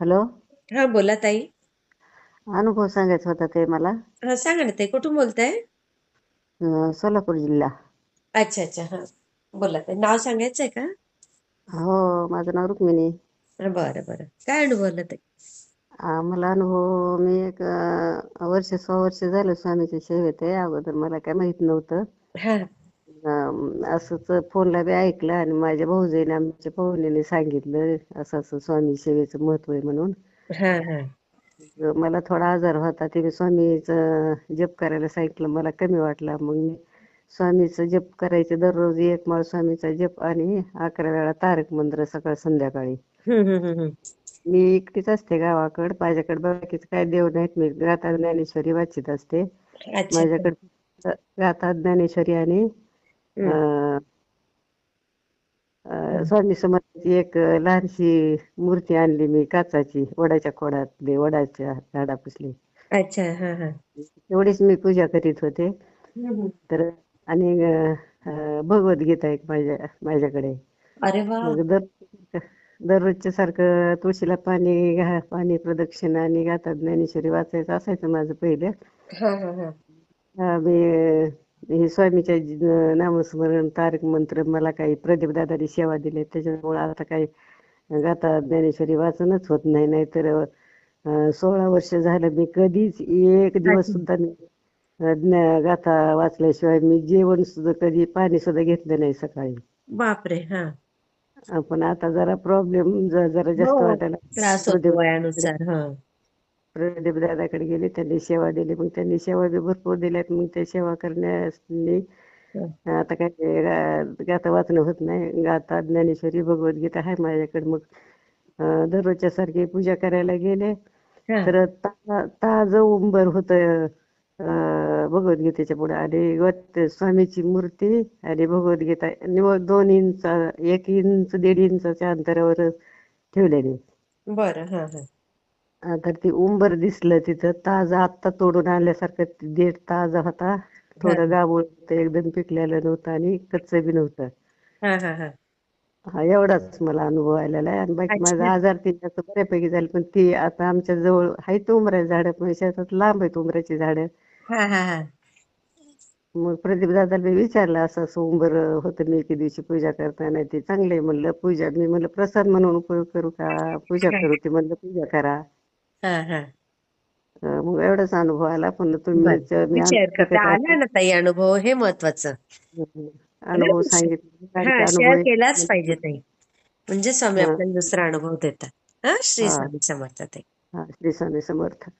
Hello? हा बोला ताई. अनुभव सांगायचा होता ते मला. हा सांगा ना ताई कुठून बोलताय? अं, सोलापूर जिल्हा. अच्छा अच्छा हा. बोला ताई नाव सांगायचंय का? हो माझं नाव रुक्मिणी. बरं बरं. काय अनुभव आला ताई मला अनुभव मी एक अं, वर्ष सहा वर्ष झालं स्वामीच्या सेवेत आहे. अगोदर मला काय माहीत नव्हतं. हा. असंच फोनला बी ऐकलं आणि माझ्या भाऊजाईने आमच्या पाहुण्याने सांगितलं असं असं स्वामी सेवेचं महत्त्व आहे म्हणून. हा हा. मला थोडा आजार होता ते मी स्वामीचं जप करायला सांगितलं मला कमी वाटला. मग मी स्वामीचं जप करायचे दररोज एक माळ स्वामीचा जप आणि अकरा वेळा तारक मंत्र सकाळ संध्याकाळी. हम्म, हम्म, हम्म, हम्म. मी एकटीच असते गावाकडे माझ्याकडे बाकीचं काय देव नाहीत मी गाथा ज्ञानेश्वरी वाचित असते. अच्छा. माझ्याकडे गाथा ज्ञानेश्वरी आणि स्वामी समर्थाची एक लहानशी मूर्ती आणली मी काचाची वडाच्या खोडातली वडाच्या झाडापासली अच्छा हा हा एवढीच मी पूजा करीत होते. तर आणि भगवद्गीता एक माझ्या माझ्याकडे अरे वा. मग दर दररोजच्या सारखं तुळशीला पाणी पाणी प्रदक्षिणा आणि गाथा ज्ञानेश्वरी वाचायचं असायचं माझं पहिलं. हा हा हा. हा, मी हे स्वामीच्या नामस्मरण तारक मंत्र मला काही प्रदीप दादानी सेवा दिली त्याच्यामुळे आता काही गाथा ज्ञानेश्वरी वाचनच होत नाही नाहीतर सोळा वर्ष झालं मी कधीच एक दिवस. सुद्धा मी गाथा वाचल्याशिवाय मी जेवण सुद्धा कधी पाणी सुद्धा घेतलं नाही सकाळी. बापरे हा. पण आता जरा प्रॉब्लेम जरा जास्त हो वाटायला त्रास होतो प्रदीप वयानुसार हा प्रदीप दादाकडे गेले त्यांनी सेवा दिली. मग त्यांनी सेवा बी भरपूर दिल्यात. मग त्या सेवा करण्यानी हा. आता काय ते गा- गाथा वाचणं होत नाही. गाथा ज्ञानेश्वरी भगवद्गीता आहे माझ्याकडे. मग दररोजच्या सारखी पूजा करायला गेले. तर ताजं उंबर होत भगवद्गीतेच्या पुढे. आणि स्वामीची मूर्ती आणि भगवद्गीता. दोन इंच एक इंच दीड इंचाच्या अंतरावर ठेवलेली. बरं. तर ती उंबर दिसलं तिथं ताजं आत्ता तोडून आणल्यासारखं ते देठ ताजा होता. थोडं गाबूळ होतं एकदम पिकलेलं नव्हतं आणि कच्चं बी नव्हतं. हा हा हा. हा एवढाच मला अनुभव आलेला आहे. आणि बाकी माझा आजार ते जास्त बऱ्यापैकी झाले पण ती आता आमच्या जवळ आहेत उमराची झाडं पण शेतात लांब आहेत उमराची झाडं. मग प्रदीप दादाला मी विचारलं असं असं उंबर होतं मी एके दिवशी पूजा करताना ते चांगले म्हणलं पूजा मी म्हणलं प्रसाद म्हणून उपयोग करू का? पूजा करू ते म्हणलं पूजा करा. हा हा. मग एवढाच अनुभव आला पण बर. तुम्ही मी शेअर करते. अनुभव आला ना ताई अनुभव हे महत्वाचं. अनुभव सांगितले. हा अनुभव शेअर एक- केलाच पाहिजे ताई. म्हणजे स्वामी हा. आपल्याला दुसरा अनुभव देतात. हा श्री हा. स्वामी समर्थ ताई. हा, श्री स्वामी समर्थ.